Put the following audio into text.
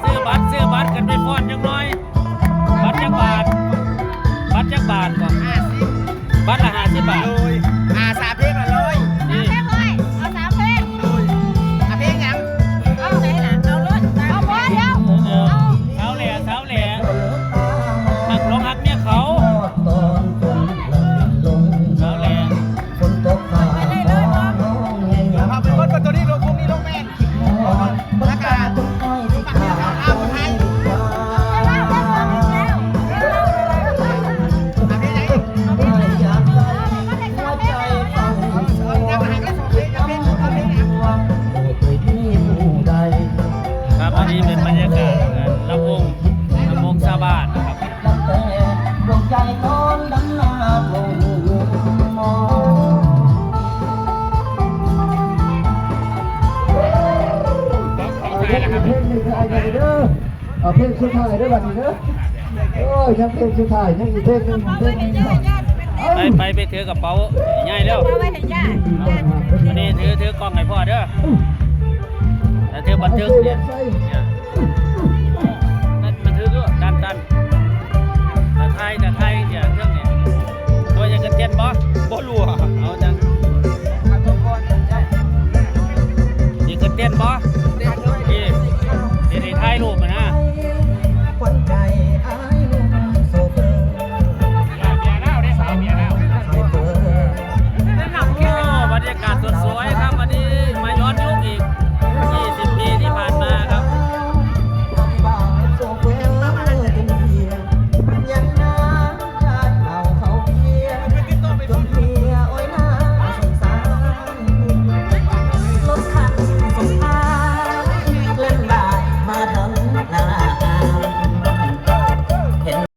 เสื้อบัตรซื้อบัตรกันไปฟ้อนยังน้บัตรยักบาท บัตรยักบาทก่อนบัตรละห้าสิบบาท ลำวงลำวงซาบานนะครับเพลงสุดท้ายด้วยบัดนี้เด้อโอ้ยยังเพลงสุดท้ายยังอีกเพลงนึงไปไปไปถือกระเป๋าง่ายเร็ววันนี้ถือถือกล้องให้พ่อเด้อแต่ถือบันทึกเนี่ย บ่รู้ะเอาจังนี่ก็เต้นบ่นี่นี่ได้ยรูปนะเบีวเนนี้อากาศสวย